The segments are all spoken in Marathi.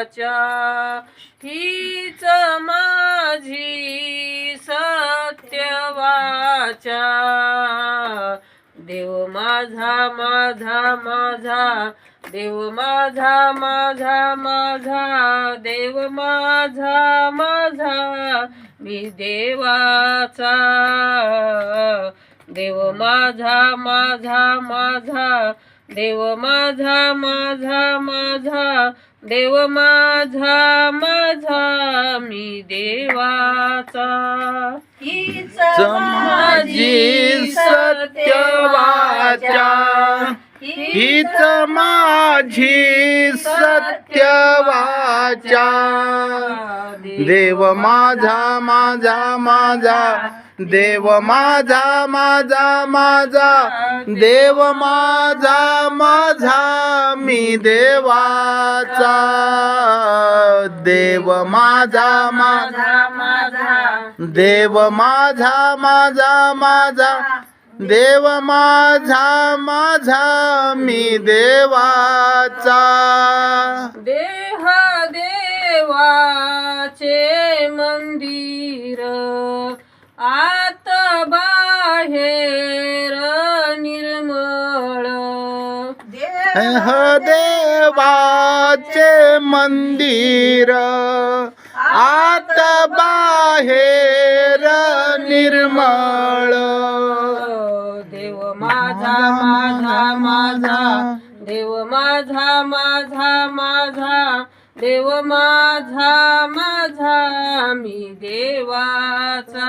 सत्यवाचा हीच माझी सत्यवाचा. देव माझा माझा माझा देव माझा माझा माझा देव माझा माझा मी देवाचा. देव माझा माझा माझा देव माझा माझा माझा देव माझा माझा मी देवाचा. माझी सत्यवाचा हीच माझी सत्यवाचा देव माझा माझा माझा देव माझा माझा माझा. देव माझा माझा मी देवाचा. देव माझा माझा माझा देव माझा माझा माझा. देव माझा माझा मी देवाचा. देह देवाचे मंदिर. निर्मळ. देवाचे मंदिर आत बाहेर निर्मळ. देव माझा माझा माझा देव माझा माझा माझा देव माझा माझा मी देवाचा.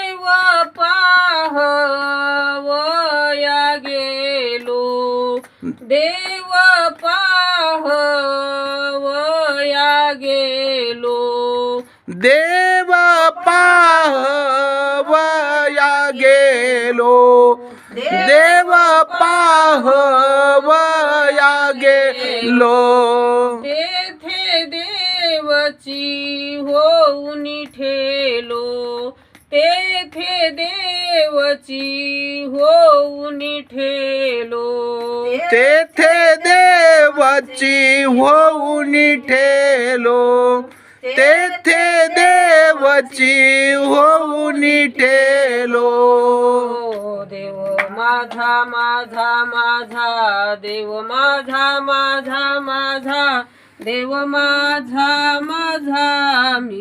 पाहवया गेलो देव पाहवया गेलो देव पाहवया गेलो देव पाहवया गेलो तेथे देवची होऊन ठेलो तेथे देवची होऊन ठेलो. तेथे देवाची होऊन ठेलो. तेथे देवाची होऊन ठेलो. देव माझा माझा माझा देव माझा माझा माझा देव माझा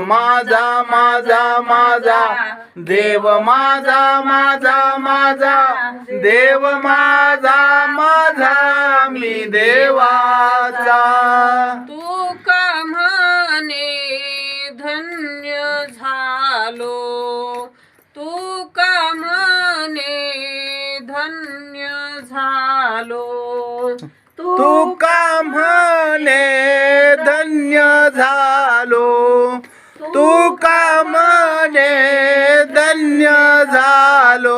माझा माझा माझा. देव माझा माझा माझा. देव माझा माझा. मी देवाचा. तू का म्हणे धन्य झालो? तू का म्हणे धन्य झालो? तू का म्हणे धन्य झालो? म्हणे धन्य झालो.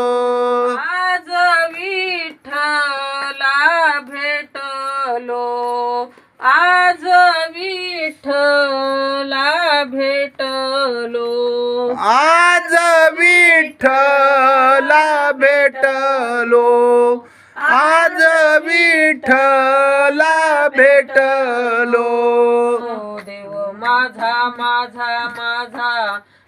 आज विठ्ठला भेटलो. आज विठ्ठला भेटलो. आज विठ्ठला भेटलो. आज विठ्ठला भेटलो. ओ देव माझा माझा माझा